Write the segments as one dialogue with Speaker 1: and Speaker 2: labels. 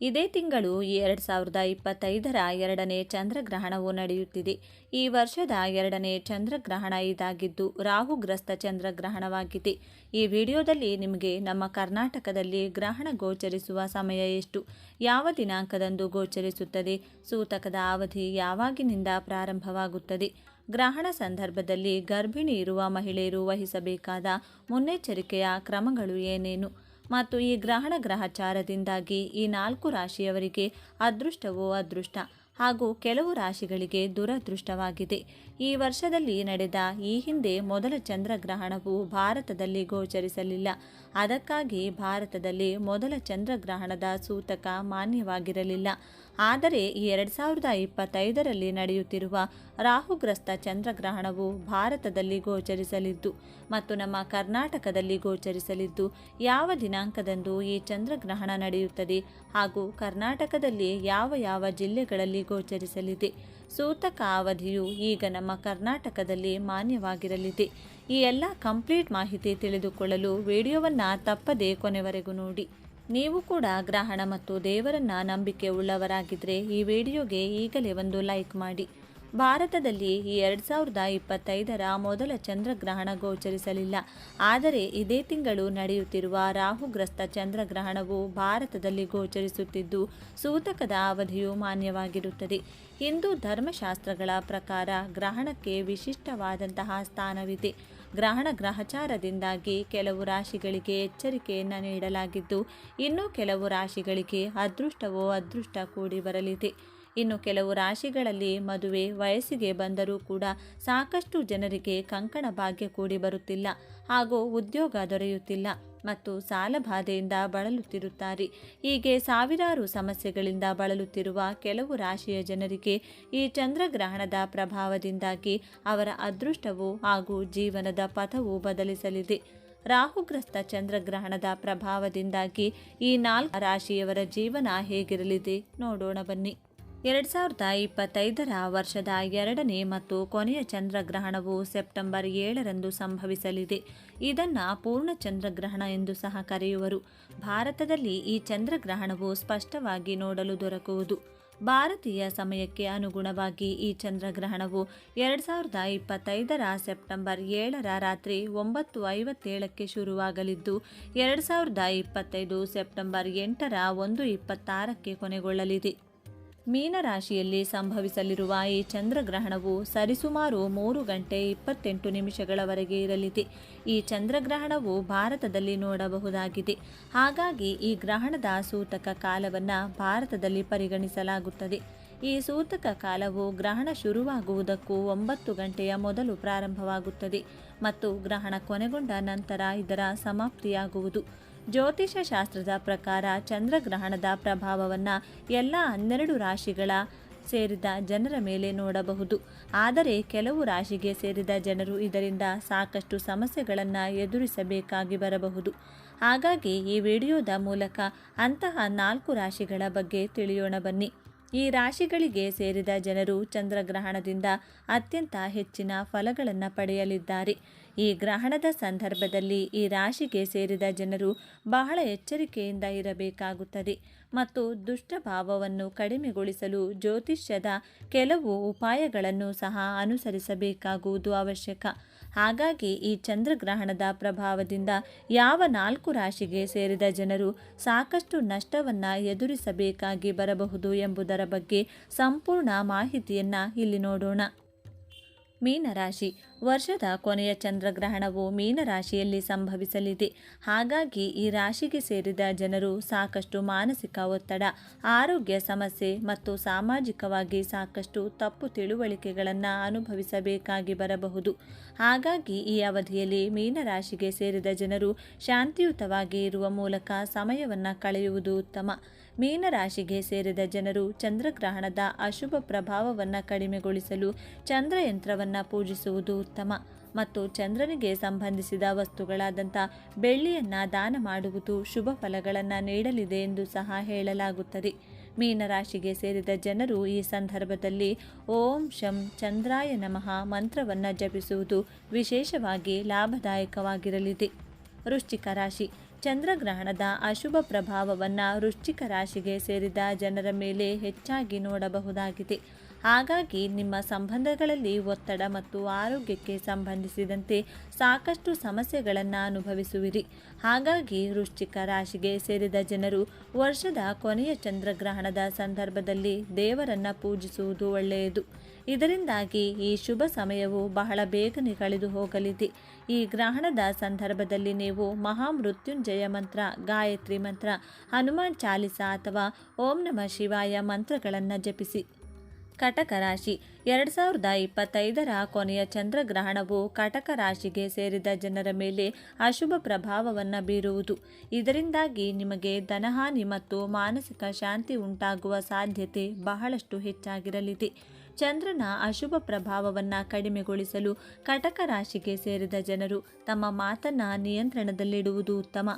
Speaker 1: ಇದೇ ತಿಂಗಳು ಎರಡು ಸಾವಿರದ ಇಪ್ಪತ್ತೈದರ ಎರಡನೇ ಚಂದ್ರಗ್ರಹಣವು ನಡೆಯುತ್ತಿದೆ. ಈ ವರ್ಷದ ಎರಡನೇ ಚಂದ್ರಗ್ರಹಣ ಇದಾಗಿದ್ದು ರಾಹುಗ್ರಸ್ತ ಚಂದ್ರಗ್ರಹಣವಾಗಿದೆ. ಈ ವಿಡಿಯೋದಲ್ಲಿ ನಿಮಗೆ ನಮ್ಮ ಕರ್ನಾಟಕದಲ್ಲಿ ಗ್ರಹಣ ಗೋಚರಿಸುವ ಸಮಯ ಎಷ್ಟು? ಯಾವ ದಿನಾಂಕದಂದು ಗೋಚರಿಸುತ್ತದೆ? ಸೂತಕದ ಅವಧಿ ಯಾವಾಗಿನಿಂದ ಪ್ರಾರಂಭವಾಗುತ್ತದೆ? ಗ್ರಹಣ ಸಂದರ್ಭದಲ್ಲಿ ಗರ್ಭಿಣಿ ಇರುವ ಮಹಿಳೆಯರು ವಹಿಸಬೇಕಾದ ಮುನ್ನೆಚ್ಚರಿಕೆಯ ಕ್ರಮಗಳು ಏನೇನು? ಮತ್ತು ಈ ಗ್ರಹಣ ಗ್ರಹಚಾರದಿಂದಾಗಿ ಈ ನಾಲ್ಕು ರಾಶಿಯವರಿಗೆ ಅದೃಷ್ಟವೋ ಅದೃಷ್ಟ. ಹಾಗೂ ಕೆಲವು ರಾಶಿಗಳಿಗೆ ದುರದೃಷ್ಟವಾಗಿದೆ. ಈ ವರ್ಷದಲ್ಲಿ ನಡೆದ ಈ ಹಿಂದೆ ಮೊದಲ ಚಂದ್ರಗ್ರಹಣವು ಭಾರತದಲ್ಲಿ ಗೋಚರಿಸಲಿಲ್ಲ. ಅದಕ್ಕಾಗಿ ಭಾರತದಲ್ಲಿ ಮೊದಲ ಚಂದ್ರಗ್ರಹಣದ ಸೂತಕ ಮಾನ್ಯವಾಗಿರಲಿಲ್ಲ. ಆದರೆ ಈ ಎರಡು ಸಾವಿರದ ಇಪ್ಪತ್ತೈದರಲ್ಲಿ ನಡೆಯುತ್ತಿರುವ ರಾಹುಗ್ರಸ್ತ ಚಂದ್ರಗ್ರಹಣವು ಭಾರತದಲ್ಲಿ ಗೋಚರಿಸಲಿದ್ದು ಮತ್ತು ನಮ್ಮ ಕರ್ನಾಟಕದಲ್ಲಿ ಗೋಚರಿಸಲಿದ್ದು ಯಾವ ದಿನಾಂಕದಂದು ಈ ಚಂದ್ರಗ್ರಹಣ ನಡೆಯುತ್ತದೆ ಹಾಗೂ ಕರ್ನಾಟಕದಲ್ಲಿ ಯಾವ ಯಾವ ಜಿಲ್ಲೆಗಳಲ್ಲಿ ಗೋಚರಿಸಲಿದೆ? ಸೂತಕ ಅವಧಿಯು ಈಗ ನಮ್ಮ ಕರ್ನಾಟಕದಲ್ಲಿ ಮಾನ್ಯವಾಗಿರಲಿದೆ. ಈ ಎಲ್ಲ ಕಂಪ್ಲೀಟ್ ಮಾಹಿತಿ ತಿಳಿದುಕೊಳ್ಳಲು ವಿಡಿಯೋವನ್ನು ತಪ್ಪದೇ ಕೊನೆವರೆಗೂ ನೋಡಿ. ನೀವು ಕೂಡ ಗ್ರಹಣ ಮತ್ತು ದೇವರನ್ನ ನಂಬಿಕೆ ಉಳ್ಳವರಾಗಿದ್ದರೆ ಈ ವಿಡಿಯೋಗೆ ಈಗಲೇ ಒಂದು ಲೈಕ್ ಮಾಡಿ. ಭಾರತದಲ್ಲಿ ಈ ಎರಡು ಸಾವಿರದ ಇಪ್ಪತ್ತೈದರ ಮೊದಲ ಚಂದ್ರಗ್ರಹಣ ಗೋಚರಿಸಲಿಲ್ಲ. ಆದರೆ ಇದೇ ತಿಂಗಳು ನಡೆಯುತ್ತಿರುವ ರಾಹುಗ್ರಸ್ತ ಚಂದ್ರಗ್ರಹಣವು ಭಾರತದಲ್ಲಿ ಗೋಚರಿಸುತ್ತಿದ್ದು, ಸೂತಕದ ಅವಧಿಯು ಮಾನ್ಯವಾಗಿರುತ್ತದೆ. ಹಿಂದೂ ಧರ್ಮಶಾಸ್ತ್ರಗಳ ಪ್ರಕಾರ ಗ್ರಹಣಕ್ಕೆ ವಿಶಿಷ್ಟವಾದಂತಹ ಸ್ಥಾನವಿದೆ. ಗ್ರಹಣ ಗ್ರಹಚಾರದಿಂದಾಗಿ ಕೆಲವು ರಾಶಿಗಳಿಗೆ ಎಚ್ಚರಿಕೆಯನ್ನು ನೀಡಲಾಗಿದ್ದು, ಇನ್ನು ಕೆಲವು ರಾಶಿಗಳಿಗೆ ಅದೃಷ್ಟವೋ ಅದೃಷ್ಟ ಕೂಡಿ ಬರಲಿದೆ. ಇನ್ನು ಕೆಲವು ರಾಶಿಗಳಲ್ಲಿ ಮದುವೆ ವಯಸ್ಸಿಗೆ ಬಂದರೂ ಕೂಡ ಸಾಕಷ್ಟು ಜನರಿಗೆ ಕಂಕಣ ಭಾಗ್ಯ ಕೂಡಿ ಬರುತ್ತಿಲ್ಲ ಹಾಗೂ ಉದ್ಯೋಗ ದೊರೆಯುತ್ತಿಲ್ಲ. ಮತ್ತು ಸಾಲಬಾಧೆಯಿಂದ ಬಳಲುತ್ತಿರುತ್ತಾರೆ. ಹೀಗೆ ಸಾವಿರಾರು ಸಮಸ್ಯೆಗಳಿಂದ ಬಳಲುತ್ತಿರುವ ಕೆಲವು ರಾಶಿಯ ಜನರಿಗೆ ಈ ಚಂದ್ರಗ್ರಹಣದ ಪ್ರಭಾವದಿಂದಾಗಿ ಅವರ ಅದೃಷ್ಟವು ಹಾಗೂ ಜೀವನದ ಪಥವು ಬದಲಿಸಲಿದೆ. ರಾಹುಗ್ರಸ್ತ ಚಂದ್ರಗ್ರಹಣದ ಪ್ರಭಾವದಿಂದಾಗಿ ಈ ನಾಲ್ಕು ರಾಶಿಯವರ ಜೀವನ ಹೇಗಿರಲಿದೆ ನೋಡೋಣ ಬನ್ನಿ. ಎರಡು ಸಾವಿರದ ಇಪ್ಪತ್ತೈದರ ವರ್ಷದ ಎರಡನೇ ಮತ್ತು ಕೊನೆಯ ಚಂದ್ರಗ್ರಹಣವು ಸೆಪ್ಟೆಂಬರ್ ಏಳರಂದು ಸಂಭವಿಸಲಿದೆ. ಇದನ್ನು ಪೂರ್ಣ ಚಂದ್ರಗ್ರಹಣ ಎಂದು ಸಹ ಕರೆಯುವರು. ಭಾರತದಲ್ಲಿ ಈ ಚಂದ್ರಗ್ರಹಣವು ಸ್ಪಷ್ಟವಾಗಿ ನೋಡಲು ದೊರಕುವುದು. ಭಾರತೀಯ ಸಮಯಕ್ಕೆ ಅನುಗುಣವಾಗಿ ಈ ಚಂದ್ರಗ್ರಹಣವು ಎರಡು ಸಾವಿರದ ಇಪ್ಪತ್ತೈದರ ಸೆಪ್ಟೆಂಬರ್ ಏಳರ ರಾತ್ರಿ ಒಂಬತ್ತು ಐವತ್ತೇಳಕ್ಕೆ ಶುರುವಾಗಲಿದ್ದು, ಎರಡು ಸಾವಿರದ ಇಪ್ಪತ್ತೈದು ಸೆಪ್ಟೆಂಬರ್ ಎಂಟರ ಒಂದು ಇಪ್ಪತ್ತಾರಕ್ಕೆ ಕೊನೆಗೊಳ್ಳಲಿದೆ. ಮೀನರಾಶಿಯಲ್ಲಿ ಸಂಭವಿಸಲಿರುವ ಈ ಚಂದ್ರಗ್ರಹಣವು ಸರಿಸುಮಾರು ಮೂರು ಗಂಟೆ ಇಪ್ಪತ್ತೆಂಟು ನಿಮಿಷಗಳವರೆಗೆ ಇರಲಿದೆ. ಈ ಚಂದ್ರಗ್ರಹಣವು ಭಾರತದಲ್ಲಿ ನೋಡಬಹುದಾಗಿದೆ. ಹಾಗಾಗಿ ಈ ಗ್ರಹಣದ ಸೂತಕ ಕಾಲವನ್ನು ಭಾರತದಲ್ಲಿ ಪರಿಗಣಿಸಲಾಗುತ್ತದೆ. ಈ ಸೂತಕ ಕಾಲವು ಗ್ರಹಣ ಶುರುವಾಗುವುದಕ್ಕೂ ಒಂಬತ್ತು ಗಂಟೆಯ ಮೊದಲು ಪ್ರಾರಂಭವಾಗುತ್ತದೆ ಮತ್ತು ಗ್ರಹಣ ಕೊನೆಗೊಂಡ ನಂತರ ಇದರ ಸಮಾಪ್ತಿಯಾಗುವುದು. ಜ್ಯೋತಿಷ ಶಾಸ್ತ್ರದ ಪ್ರಕಾರ ಚಂದ್ರಗ್ರಹಣದ ಪ್ರಭಾವವನ್ನು ಎಲ್ಲ ಹನ್ನೆರಡು ರಾಶಿಗಳ ಸೇರಿದ ಜನರ ಮೇಲೆ ನೋಡಬಹುದು. ಆದರೆ ಕೆಲವು ರಾಶಿಗೆ ಸೇರಿದ ಜನರು ಇದರಿಂದ ಸಾಕಷ್ಟು ಸಮಸ್ಯೆಗಳನ್ನು ಎದುರಿಸಬೇಕಾಗಿ ಬರಬಹುದು. ಹಾಗಾಗಿ ಈ ವಿಡಿಯೋದ ಮೂಲಕ ಅಂತಹ ನಾಲ್ಕು ರಾಶಿಗಳ ಬಗ್ಗೆ ತಿಳಿಯೋಣ ಬನ್ನಿ. ಈ ರಾಶಿಗಳಿಗೆ ಸೇರಿದ ಜನರು ಚಂದ್ರಗ್ರಹಣದಿಂದ ಅತ್ಯಂತ ಹೆಚ್ಚಿನ ಫಲಗಳನ್ನು ಪಡೆಯಲಿದ್ದಾರೆ. ಈ ಗ್ರಹಣದ ಸಂದರ್ಭದಲ್ಲಿ ಈ ರಾಶಿಗೆ ಸೇರಿದ ಜನರು ಬಹಳ ಎಚ್ಚರಿಕೆಯಿಂದ ಇರಬೇಕಾಗುತ್ತದೆ ಮತ್ತು ದುಷ್ಟಭಾವವನ್ನು ಕಡಿಮೆಗೊಳಿಸಲು ಜ್ಯೋತಿಷ್ಯದ ಕೆಲವು ಉಪಾಯಗಳನ್ನು ಸಹ ಅನುಸರಿಸಬೇಕಾಗುವುದು ಅವಶ್ಯಕ. ಹಾಗಾಗಿ ಈ ಚಂದ್ರಗ್ರಹಣದ ಪ್ರಭಾವದಿಂದ ಯಾವ ನಾಲ್ಕು ರಾಶಿಗೆ ಸೇರಿದ ಜನರು ಸಾಕಷ್ಟು ನಷ್ಟವನ್ನು ಎದುರಿಸಬೇಕಾಗಿ ಬರಬಹುದು ಎಂಬುದರ ಬಗ್ಗೆ ಸಂಪೂರ್ಣ ಮಾಹಿತಿಯನ್ನು ಇಲ್ಲಿ ನೋಡೋಣ. ಮೀನರಾಶಿ. ವರ್ಷದ ಕೊನೆಯ ಚಂದ್ರಗ್ರಹಣವು ಮೀನರಾಶಿಯಲ್ಲಿ ಸಂಭವಿಸಲಿದೆ. ಹಾಗಾಗಿ ಈ ರಾಶಿಗೆ ಸೇರಿದ ಜನರು ಸಾಕಷ್ಟು ಮಾನಸಿಕ ಒತ್ತಡ, ಆರೋಗ್ಯ ಸಮಸ್ಯೆ ಮತ್ತು ಸಾಮಾಜಿಕವಾಗಿ ಸಾಕಷ್ಟು ತಪ್ಪು ತಿಳುವಳಿಕೆಗಳನ್ನು ಅನುಭವಿಸಬೇಕಾಗಿ ಬರಬಹುದು. ಹಾಗಾಗಿ ಈ ಅವಧಿಯಲ್ಲಿ ಮೀನರಾಶಿಗೆ ಸೇರಿದ ಜನರು ಶಾಂತಿಯುತವಾಗಿ ಇರುವ ಮೂಲಕ ಸಮಯವನ್ನು ಕಳೆಯುವುದು ಉತ್ತಮ. ಮೀನರಾಶಿಗೆ ಸೇರಿದ ಜನರು ಚಂದ್ರಗ್ರಹಣದ ಅಶುಭ ಪ್ರಭಾವವನ್ನು ಕಡಿಮೆಗೊಳಿಸಲು ಚಂದ್ರಯಂತ್ರವನ್ನು ಪೂಜಿಸುವುದು ಉತ್ತಮ ಮತ್ತು ಚಂದ್ರನಿಗೆ ಸಂಬಂಧಿಸಿದ ವಸ್ತುಗಳಾದಂಥ ಬೆಳ್ಳಿಯನ್ನು ದಾನ ಮಾಡುವುದು ಶುಭ ಫಲಗಳನ್ನು ನೀಡಲಿದೆ ಎಂದು ಸಹ ಹೇಳಲಾಗುತ್ತದೆ. ಮೀನರಾಶಿಗೆ ಸೇರಿದ ಜನರು ಈ ಸಂದರ್ಭದಲ್ಲಿ ಓಂ ಶಂ ಚಂದ್ರಾಯ ನಮಃ ಮಂತ್ರವನ್ನು ಜಪಿಸುವುದು ವಿಶೇಷವಾಗಿ ಲಾಭದಾಯಕವಾಗಿರಲಿದೆ. ವೃಶ್ಚಿಕ ರಾಶಿ ಚಂದ್ರಗ್ರಹಣದ ಅಶುಭ ಪ್ರಭಾವವನ್ನು ವೃಶ್ಚಿಕ ರಾಶಿಗೆ ಸೇರಿದ ಜನರ ಮೇಲೆ ಹೆಚ್ಚಾಗಿ ನೋಡಬಹುದಾಗಿದೆ. ಹಾಗಾಗಿ ನಿಮ್ಮ ಸಂಬಂಧಗಳಲ್ಲಿ ಒತ್ತಡ ಮತ್ತು ಆರೋಗ್ಯಕ್ಕೆ ಸಂಬಂಧಿಸಿದಂತೆ ಸಾಕಷ್ಟು ಸಮಸ್ಯೆಗಳನ್ನು ಅನುಭವಿಸುವಿರಿ. ಹಾಗಾಗಿ ವೃಶ್ಚಿಕ ರಾಶಿಗೆ ಸೇರಿದ ಜನರು ವರ್ಷದ ಕೊನೆಯ ಚಂದ್ರಗ್ರಹಣದ ಸಂದರ್ಭದಲ್ಲಿ ದೇವರನ್ನು ಪೂಜಿಸುವುದು ಒಳ್ಳೆಯದು. ಇದರಿಂದಾಗಿ ಈ ಶುಭ ಸಮಯವು ಬಹಳ ಬೇಗನೆ ಕಳೆದು ಹೋಗಲಿದೆ. ಈ ಗ್ರಹಣದ ಸಂದರ್ಭದಲ್ಲಿ ನೀವು ಮಹಾಮೃತ್ಯುಂಜಯ ಮಂತ್ರ, ಗಾಯತ್ರಿ ಮಂತ್ರ, ಹನುಮಾನ್ ಚಾಲಿಸ ಅಥವಾ ಓಂ ನಮ ಶಿವಾಯ ಮಂತ್ರಗಳನ್ನು ಜಪಿಸಿ. ಕಟಕ ರಾಶಿ. ಎರಡು ಸಾವಿರದ ಇಪ್ಪತ್ತೈದರ ಕೊನೆಯ ಚಂದ್ರಗ್ರಹಣವು ಕಟಕ ರಾಶಿಗೆ ಸೇರಿದ ಜನರ ಮೇಲೆ ಅಶುಭ ಪ್ರಭಾವವನ್ನು ಬೀರುವುದು. ಇದರಿಂದಾಗಿ ನಿಮಗೆ ಧನಹಾನಿ ಮತ್ತು ಮಾನಸಿಕ ಶಾಂತಿ ಉಂಟಾಗುವ ಸಾಧ್ಯತೆ ಬಹಳಷ್ಟು ಹೆಚ್ಚಾಗಿರಲಿದೆ. ಚಂದ್ರನ ಅಶುಭ ಪ್ರಭಾವವನ್ನು ಕಡಿಮೆಗೊಳಿಸಲು ಕಟಕ ರಾಶಿಗೆ ಸೇರಿದ ಜನರು ತಮ್ಮ ಮಾತನ್ನು ನಿಯಂತ್ರಣದಲ್ಲಿಡುವುದು ಉತ್ತಮ.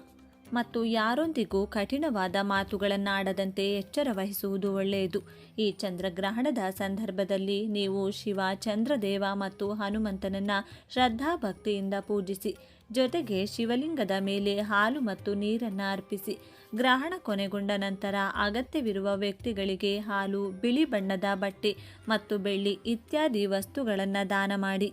Speaker 1: ಮತ್ತು ಯಾರೊಂದಿಗೂ ಕಠಿಣವಾದ ಮಾತುಗಳನ್ನಾಡದಂತೆ ಎಚ್ಚರ ವಹಿಸುವುದು ಒಳ್ಳೆಯದು. ಈ ಚಂದ್ರಗ್ರಹಣದ ಸಂದರ್ಭದಲ್ಲಿ ನೀವು ಶಿವ, ಚಂದ್ರದೇವ ಮತ್ತು ಹನುಮಂತನನ್ನ ಶ್ರದ್ಧಾಭಕ್ತಿಯಿಂದ ಪೂಜಿಸಿ, ಜೊತೆಗೆ ಶಿವಲಿಂಗದ ಮೇಲೆ ಹಾಲು ಮತ್ತು ನೀರನ್ನು ಅರ್ಪಿಸಿ, ಗ್ರಹಣ ಕೊನೆಗೊಂಡ ನಂತರ ಅಗತ್ಯವಿರುವ ವ್ಯಕ್ತಿಗಳಿಗೆ ಹಾಲು, ಬಿಳಿ ಬಣ್ಣದ ಬಟ್ಟೆ ಮತ್ತು ಬೆಳ್ಳಿ ಇತ್ಯಾದಿ ವಸ್ತುಗಳನ್ನು ದಾನ ಮಾಡಿ.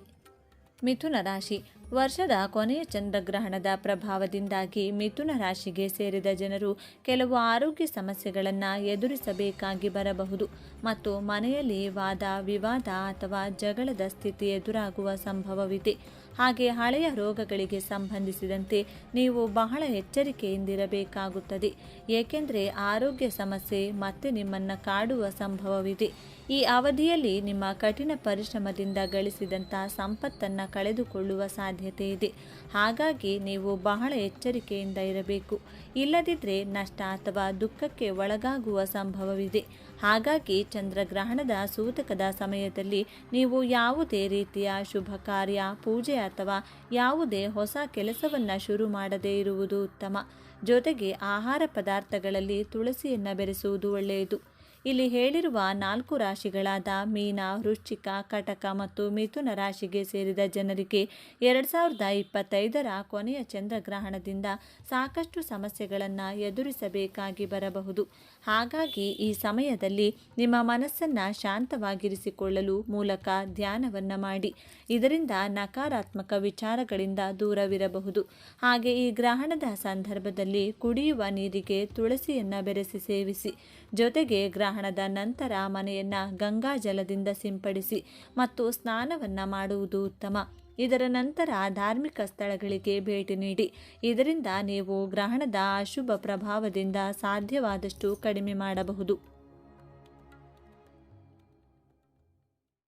Speaker 1: ಮಿಥುನ ರಾಶಿ ವರ್ಷದ ಕೊನೆಯ ಚಂದ್ರಗ್ರಹಣದ ಪ್ರಭಾವದಿಂದಾಗಿ ಮಿಥುನ ರಾಶಿಗೆ ಸೇರಿದ ಜನರು ಕೆಲವು ಆರೋಗ್ಯ ಸಮಸ್ಯೆಗಳನ್ನು ಎದುರಿಸಬೇಕಾಗಿ ಬರಬಹುದು ಮತ್ತು ಮನೆಯಲ್ಲಿ ವಾದ, ವಿವಾದ ಅಥವಾ ಜಗಳದ ಸ್ಥಿತಿ ಎದುರಾಗುವ ಸಂಭವವಿದೆ. ಹಾಗೆ ಹಳೆಯ ರೋಗಗಳಿಗೆ ಸಂಬಂಧಿಸಿದಂತೆ ನೀವು ಬಹಳ ಎಚ್ಚರಿಕೆಯಿಂದಿರಬೇಕಾಗುತ್ತದೆ. ಏಕೆಂದರೆ ಆರೋಗ್ಯ ಸಮಸ್ಯೆ ಮತ್ತೆ ನಿಮ್ಮನ್ನು ಕಾಡುವ ಸಂಭವವಿದೆ. ಈ ಅವಧಿಯಲ್ಲಿ ನಿಮ್ಮ ಕಠಿಣ ಪರಿಶ್ರಮದಿಂದ ಗಳಿಸಿದಂಥ ಸಂಪತ್ತನ್ನು ಕಳೆದುಕೊಳ್ಳುವ ಸಾಧ್ಯತೆ ಇದೆ. ಹಾಗಾಗಿ ನೀವು ಬಹಳ ಎಚ್ಚರಿಕೆಯಿಂದ ಇರಬೇಕು. ಇಲ್ಲದಿದ್ದರೆ ನಷ್ಟ ಅಥವಾ ದುಃಖಕ್ಕೆ ಒಳಗಾಗುವ ಸಂಭವವಿದೆ. ಹಾಗಾಗಿ ಚಂದ್ರಗ್ರಹಣದ ಸೂತಕದ ಸಮಯದಲ್ಲಿ ನೀವು ಯಾವುದೇ ರೀತಿಯ ಶುಭ ಕಾರ್ಯ, ಪೂಜೆ ಅಥವಾ ಯಾವುದೇ ಹೊಸ ಕೆಲಸವನ್ನು ಶುರು ಮಾಡದೇ ಇರುವುದು ಉತ್ತಮ. ಜೊತೆಗೆ ಆಹಾರ ಪದಾರ್ಥಗಳಲ್ಲಿ ತುಳಸಿಯನ್ನು ಬೆರೆಸುವುದು ಒಳ್ಳೆಯದು. ಇಲ್ಲಿ ಹೇಳಿರುವ ನಾಲ್ಕು ರಾಶಿಗಳಾದ ಮೀನ, ವೃಶ್ಚಿಕ, ಕಟಕ ಮತ್ತು ಮಿಥುನ ರಾಶಿಗೆ ಸೇರಿದ ಜನರಿಗೆ ಎರಡು ಸಾವಿರದ ಇಪ್ಪತ್ತೈದರ ಕೊನೆಯ ಚಂದ್ರಗ್ರಹಣದಿಂದ ಸಾಕಷ್ಟು ಸಮಸ್ಯೆಗಳನ್ನು ಎದುರಿಸಬೇಕಾಗಿ ಬರಬಹುದು. ಹಾಗಾಗಿ ಈ ಸಮಯದಲ್ಲಿ ನಿಮ್ಮ ಮನಸ್ಸನ್ನು ಶಾಂತವಾಗಿರಿಸಿಕೊಳ್ಳಲು ಮೂಲಕ ಧ್ಯಾನವನ್ನು ಮಾಡಿ. ಇದರಿಂದ ನಕಾರಾತ್ಮಕ ವಿಚಾರಗಳಿಂದ ದೂರವಿರಬಹುದು. ಹಾಗೆ ಈ ಗ್ರಹಣದ ಸಂದರ್ಭದಲ್ಲಿ ಕುಡಿಯುವ ನೀರಿಗೆ ತುಳಸಿಯನ್ನು ಬೆರೆಸಿ ಸೇವಿಸಿ. ಜೊತೆಗೆ ಗ್ರಹಣದ ನಂತರ ಮನೆಯನ್ನು ಗಂಗಾ ಜಲದಿಂದ ಸಿಂಪಡಿಸಿ ಮತ್ತು ಸ್ನಾನವನ್ನು ಮಾಡುವುದು ಉತ್ತಮ. ಇದರ ನಂತರ ಧಾರ್ಮಿಕ ಸ್ಥಳಗಳಿಗೆ ಭೇಟಿ ನೀಡಿ. ಇದರಿಂದ ನೀವು ಗ್ರಹಣದ ಅಶುಭ ಪ್ರಭಾವದಿಂದ ಸಾಧ್ಯವಾದಷ್ಟು ಕಡಿಮೆ ಮಾಡಬಹುದು.